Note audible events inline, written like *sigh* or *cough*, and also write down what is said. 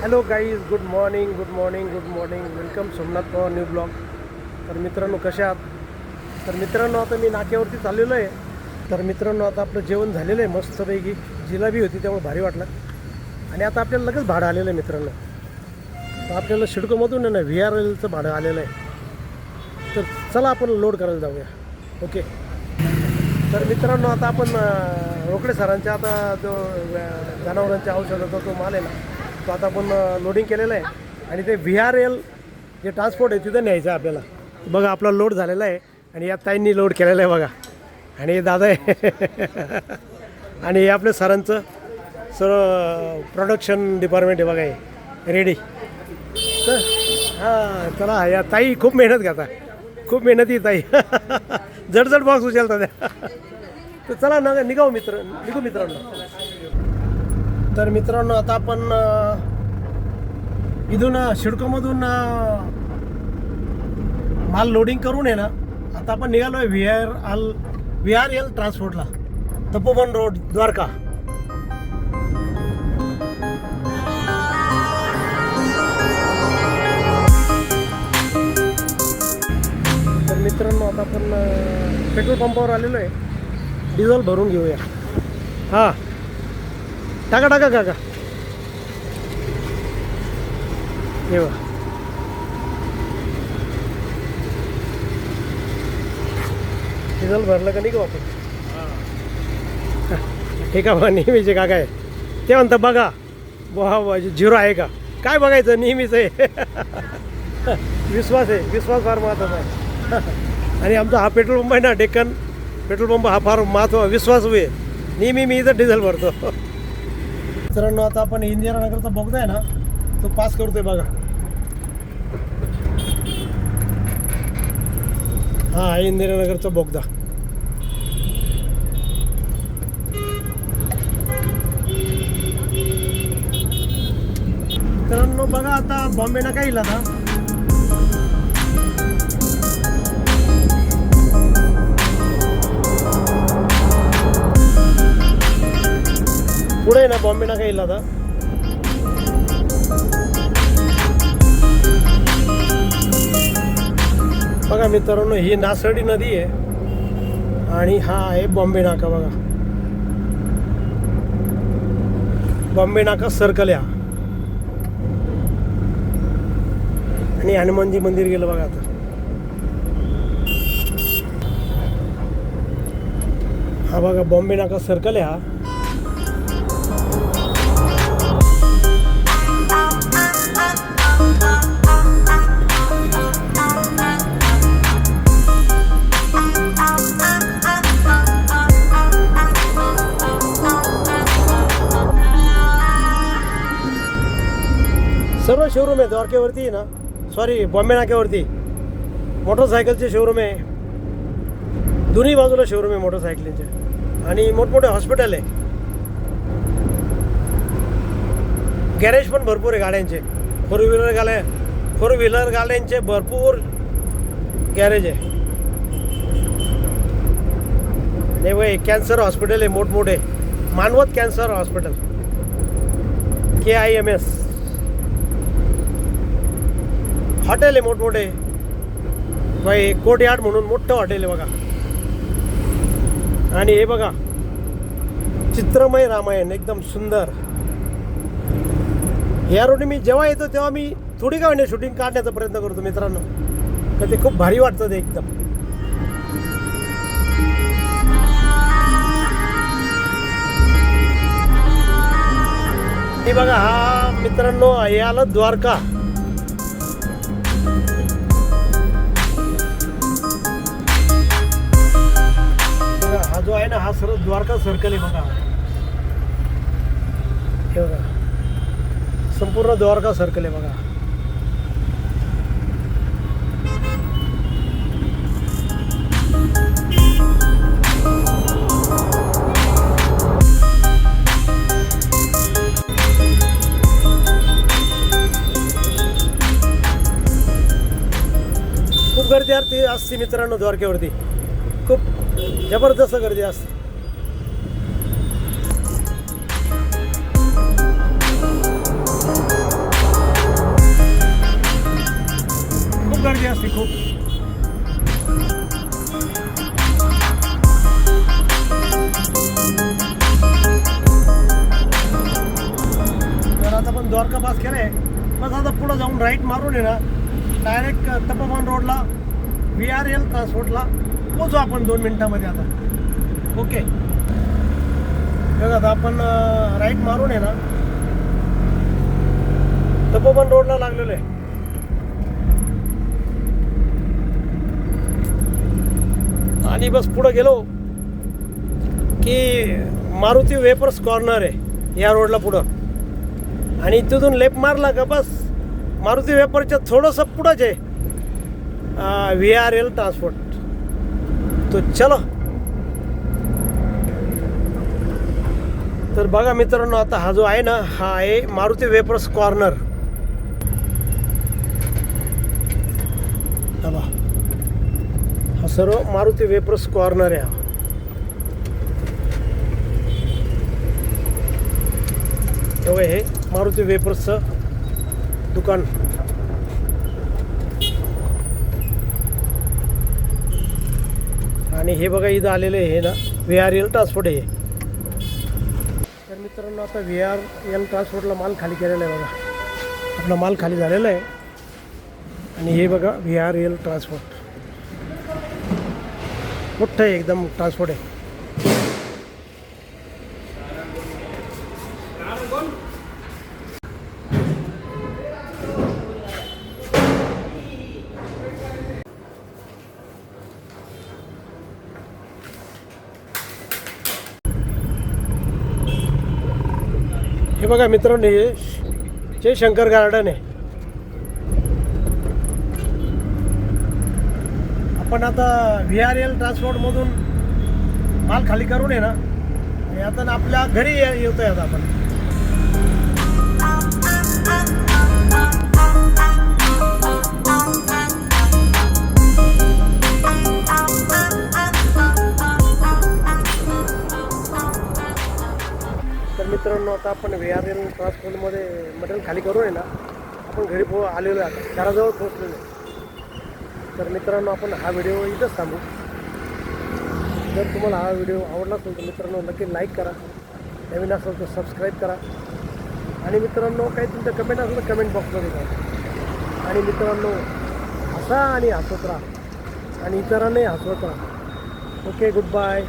Hello guys good morning good morning good morning welcome Somnath Pawar new blog तर मित्रांनो कशा आहात? तर मित्रांनो आता मी नाक्यावरती चाललेलो आहे. तर मित्रांनो आता आपलं जेवण झालेलं आहे मस्तपैकी. जिलाबी होती त्यामुळे भारी वाटलं. आणि आता आपल्याला लगेच भाडं आलेलं आहे मित्रांनो. तर आपल्याला शिडकोमधून आहे ना व्ही आर एलचं भाडं आलेलं आहे. तर चला आपण लोड करायला जाऊया. ओके तर मित्रांनो आता आपण रोकडे सरांच्या आता जो जनावरांच्या औषधाचा तो माल आहे ना तो आता आपण लोडिंग केलेलं आहे. आणि ते व्ही आर एल जे ट्रान्सपोर्ट आहे तिथं न्यायचं आहे आपल्याला. बघा आपला लोड झालेला आहे आणि या ताईंनी लोड केलेला आहे बघा. आणि हे दादा आहे. *laughs* आणि हे आपल्या सरांचं सर्व प्रोडक्शन डिपार्टमेंट आहे बघा हे. रेडी तर हां चला या ताई खूप मेहनत घेता खूप मेहनती ताई. *laughs* जडजड बॉक्स उचलता त्या. तर चला ना निघाऊ मित्र निघू मित्रांनो. तर मित्रांनो आता आपण इथून शिडकोमधून माल लोडिंग करून आहे ना आता आपण निघालो आहे V R L V R L ट्रान्सपोर्टला Tapovan road Dwarka. तर मित्रांनो आता आपण पेट्रोल पंपावर आलेलो आहे डिझेल भरून घेऊया. हां. टाका टाका काका. ये बघा. डिझेल भरलं का नाही का आपण ठीक आहे बघा नेहमीचे काका आहे. ते म्हणतात बघा वा वा झिरो आहे का? काय बघायचं नेहमीच आहे. विश्वास आहे विश्वास फार महत्त्वाचा आहे. आणि आमचा हा पेट्रोल पंप आहे ना डेक्कन. पेट्रोल पंप हा फार महत्त्व विश्वास आहे. नेहमी मी इथं डिझेल भरतो. मित्रांनो आता आपण इंदिरानगरचा बोगदा आहे ना तो पास करतोय बघा. हा इंदिरा इंदिरानगरचा बोगदा मित्रांनो बघा आता बॉम्बे ना काही आता पुढे ना बॉम्बे ना काही आता बघा मित्रांनो ही नासडी नदी आहे आणि हा आहे बॉम्बे नाका बघा बॉम्बे नाका सर्कल या आणि हनुमानजी मंदिर गेलं बघा आता हा बघा बॉम्बे नाका सर्कल आहे हा सर्व शोरूम आहे द्वारकेवरती आहे ना. सॉरी बॉम्बे नाक्यावरती मोटरसायकलचे शोरूम आहे. दोन्ही बाजूला शोरूम आहे मोटरसायकलींचे आणि मोठमोठे हॉस्पिटल आहे. गॅरेज पण भरपूर आहे गाड्यांचे. फोर व्हीलर गाड्या फोर व्हीलर गाड्यांचे भरपूर गॅरेज आहे. नाही वय कॅन्सर हॉस्पिटल आहे मोठमोठे. Manavata cancer hospital K I M S hotel आहे मोठमोठे. बाई कोटयार्ड म्हणून मोठं हॉटेल आहे बघा. आणि हे बघा चित्रमय रामायण एकदम सुंदर. या रोडने मी जेव्हा येतो तेव्हा मी थोडी का शूटिंग काढण्याचा प्रयत्न करतो मित्रांनो. तर ते खूप भारी वाटतं ते एकदम. हे बघा हा मित्रांनो हे आलं द्वारका. हा सर सर्व द्वारका सर्कल आहे बघा. हे बघा. संपूर्ण द्वारका सर्कल आहे बघा. खूप गर्दी असते असते मित्रांनो द्वारकेवरती. खूप जबरदस्त गर्दी असते. खूप गर्दी असते खूप. तर आता आपण द्वारका पास केलाय. बस आता पुढं जाऊन राईट मारून आहे ना. डायरेक्ट तपोवन रोडला व्ही आर एल ट्रान्सपोर्टला पोचू आपण दोन मिनिटामध्ये आता. ओके बघा आता आपण राईट मारून आहे ना. तपोवन रोडला लागलेलं आहे. आणि बस पुढं गेलो की मारुती वेपर्स कॉर्नर आहे या रोडला पुढं. आणि तिथून लेप मारला का बस मारुती वेपरच्या थोडंसं पुढंच आहे. व्ही आर एल ट्रान्सपोर्ट तो चलो. तर बघा मित्रांनो आता हा जो आहे ना हा आहे मारुती वेपर्स कॉर्नर हा बा. हा सर्व मारुती वेपर्स कॉर्नर आहे हा तेव्हा हे मारुती वेपर्सचं दुकान. आणि हे बघा इथं आलेलं आहे हे ना व्ही आर एल ट्रान्सपोर्ट आहे हे. तर मित्रांनो आता व्ही आर एल ट्रान्सपोर्टला माल खाली केलेला आहे बघा. आपला माल खाली झालेला आहे. आणि हे बघा व्ही आर एल ट्रान्सपोर्ट मोठं आहे एकदम ट्रान्सपोर्ट आहे. हे बघा मित्रांनो हे जयशंकर गार्डन आहे. आपण आता व्ही आर एल ट्रान्सपोर्टमधून माल खाली करून आहे ना. आणि आता आपल्या घरी ये- आहे आता आपण. तर मित्रांनो आता आपण व्ही आर एल ट्रान्सपोर्टमध्ये मटेरियल खाली करून आहे ना. आपण घरी पो आलेलो आहे घराजवळ पोहोचलेलो आहे. तर मित्रांनो आपण हा व्हिडिओ इथंच थांबू. जर तुम्हाला हा व्हिडिओ आवडला असेल तर मित्रांनो नक्की लाईक करा. नवीन असेल तर सबस्क्राईब करा. आणि मित्रांनो काही तुमचं कमेंट असेल तर कमेंट बॉक्समध्ये करा आणि मित्रांनो हसा आणि हसत राहा. आणि इतरांनाही हसवत राहा. Okay good bye